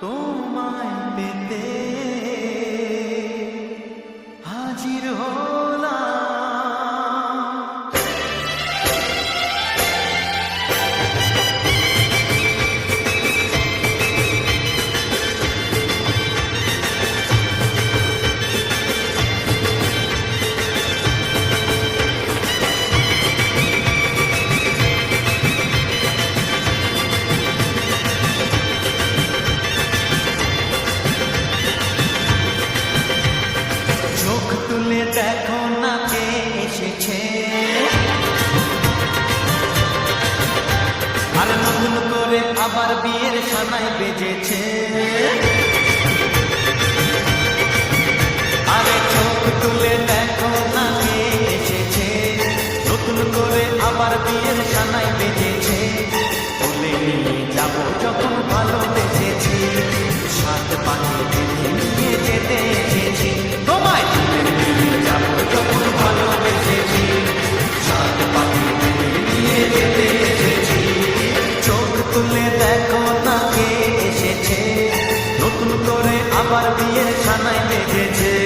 তোমায় পেতে আবার বিয়ের সানায় বেজেছে। দেখো না কে এসেছে। নতুন করে আবার বিয়ের সানাই বেজেছে